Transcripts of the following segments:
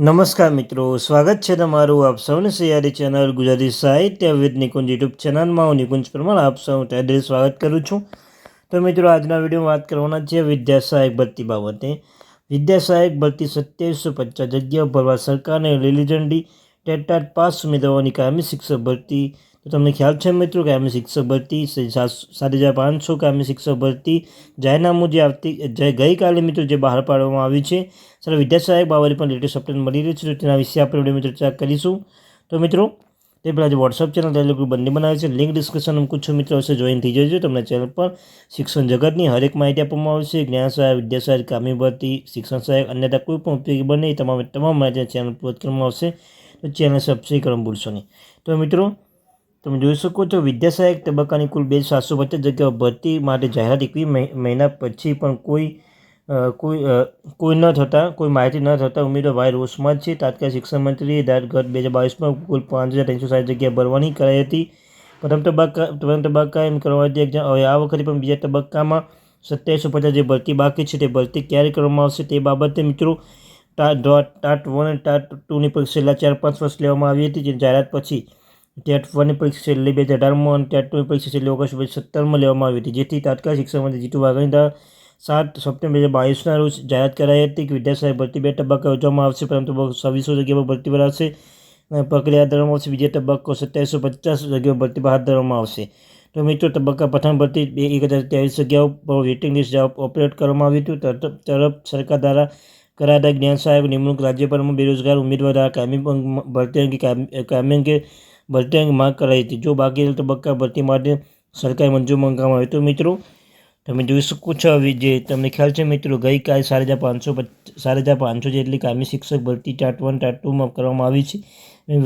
નમસ્કાર મિત્રો, સ્વાગત છે તમારું આપ સૌની સૈયારી ચેનલ ગુજરાતી સાહિત્ય વિદ નિકુંજ યુટ્યુબ ચેનલમાં. હું નિકુંજ પ્રમાણ આપ સૌ તહેદિલ સ્વાગત કરું છું. તો મિત્રો, આજના વિડીયોમાં વાત કરવાના છે વિદ્યા સહાયક ભરતી બાબતે. વિદ્યા સહાયક ભરતી સત્યાવીસો પચાસ જગ્યાઓ ભરવા સરકારને લીલી ઝંડી ટેટાટ પાસ ઉમેદવારોની કાયમી શિક્ષક ભરતી તો તમને ખ્યાલ છે મિત્રો કે અમે શિક્ષક ભરતી સાત હજાર પાંચસો કાયમી શિક્ષક ભરતી. જાહેરનામું જે આવતી ગઈકાલે મિત્રો જે બહાર પાડવામાં આવ્યું છે. સર વિદ્યા સહાયક બાબતે પણ લેટેસ્ટ અપડેટ મળી રહ્યું છે તેના વિશે આપણે મિત્રો ચર્ચા કરીશું. તો મિત્રો, તે પહેલાં જે વોટ્સઅપ ચેનલ ટેલિગ્રુપ બંને બનાવે છે. લિંક ડિસ્ક્રિપ્શન મૂકું છું મિત્રો હશે જોઈન થઈ જજો. તમને ચેનલ પર શિક્ષણ જગતની હરેક માહિતી આપવામાં આવશે. જ્ઞાન સહાય, વિદ્યા સહાયક કામી ભરતી, શિક્ષણ સહાયક અન્યતા કોઈ પણ ઉપયોગી બને તમામ તમામ માહિતી ચેનલ પર કરવામાં આવશે. તો ચેનલ સબસ્ક્રાઈબ કરવાનું ભૂલશો નહીં. તો મિત્રો તમે જોઈ શકો છો વિદ્યા સહાયક તબક્કાની કુલ બે સાતસો પચાસ જગ્યાઓ ભરતી માટે જાહેરાત એકવીસ મહિના પછી પણ કોઈ કોઈ કોઈ ન થતાં, કોઈ માહિતી ન થતાં ઉમેદવાર ભાઈ રોષમાં જ છે. તાત્કાલિક શિક્ષણ મંત્રીએ ગત બે હજાર બાવીસમાં કુલ પાંચ હજાર ત્રણસો સાઠ જગ્યા ભરવાની કરાઈ હતી. પ્રથમ તબક્કા પ્રથમ તબક્કા એમ કરવાથી હવે આ વખતે પણ બીજા તબક્કામાં સત્યાવીસો પચાસ જે ભરતી બાકી છે તે ભરતી ક્યારે કરવામાં આવશે તે બાબતે મિત્રો ટાટ ટાટ વન અને ટાટ ટુની પરીક્ષા છેલ્લા ચાર પાંચ વર્ષ લેવામાં આવી હતી જે જાહેરાત પછી ટેટ વનની પરીક્ષા છેલ્લી બે હજાર અઢારમાં અને ટેટ ટુની પરીક્ષા છેલ્લી ઓગસ્ટ બે સત્તરમાં લેવામાં આવી હતી, જેથી તાત્કાલિક શિક્ષણ મંત્રી જીતુ દ્વારા સાત સપ્ટેમ્બર બે હજાર બાવીસના રોજ જાહેરાત કરાઈ હતી કે વિદ્યાસાહેબ ભરતી બે તબક્કા યોજવામાં આવશે, પરંતુ છવ્વીસો જગ્યા પર ભરતી ભરાશે પ્રક્રિયા હાથ ધરવામાં આવશે બીજો તબક્કો સત્યાવીસો પચાસ જગ્યાઓ ભરતી હાથ ધરવામાં આવશે. તો મિત્રો, તબક્કા પ્રથમ ભરતી બે એક હજાર ત્રેવીસ જગ્યાઓ પર વેઇટિંગ લિસ્ટ ઓપરેટ કરવામાં આવ્યું હતું. તરફ સરકાર દ્વારા કરાતા જ્ઞાન સાહેબ નિમણૂક રાજ્યભરમાં બેરોજગાર ઉમેદવાર દ્વારા કાયમી ભરતી અંગે કાયમી અંગે ભરતી અંગે માંગ કરાઈ હતી. જો બાકી તબક્કા ભરતી માટે સરકારી મંજૂર મંગાવવામાં આવ્યું તો મિત્રો, તમે જોઈ શકો છો હવે જે તમને ખ્યાલ છે મિત્રો, ગઈકાલે સાડા હજાર પાંચસો સાડા હજાર પાંચસો જેટલી કામી શિક્ષક ભરતી ટાટ વન ટાટ ટુમાં કરવામાં આવી છે.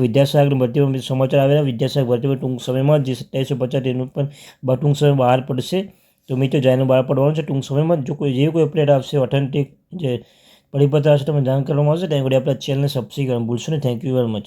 વિદ્યાસાગર ભરતીમાં સમાચાર આવેલા, વિદ્યાસાગર ભરતીમાં ટૂંક સમયમાં જે સત્યાવીસો પચાસ એનું પણ ટૂંક સમય બહાર પડશે. તો મિત્રો જાયનું બહાર પડવાનું છે, ટૂંક સમયમાં જો કોઈ જે કોઈ અપડેટ આવશે ઓથેન્ટિક જે પરિપત્ર હશે તમને જાણ કરવામાં આવશે, ત્યાં આગળ આપણા ચેનલને સબસ્ક્રાઈબ ભૂલશો ને થેન્ક યુ વેરી મચ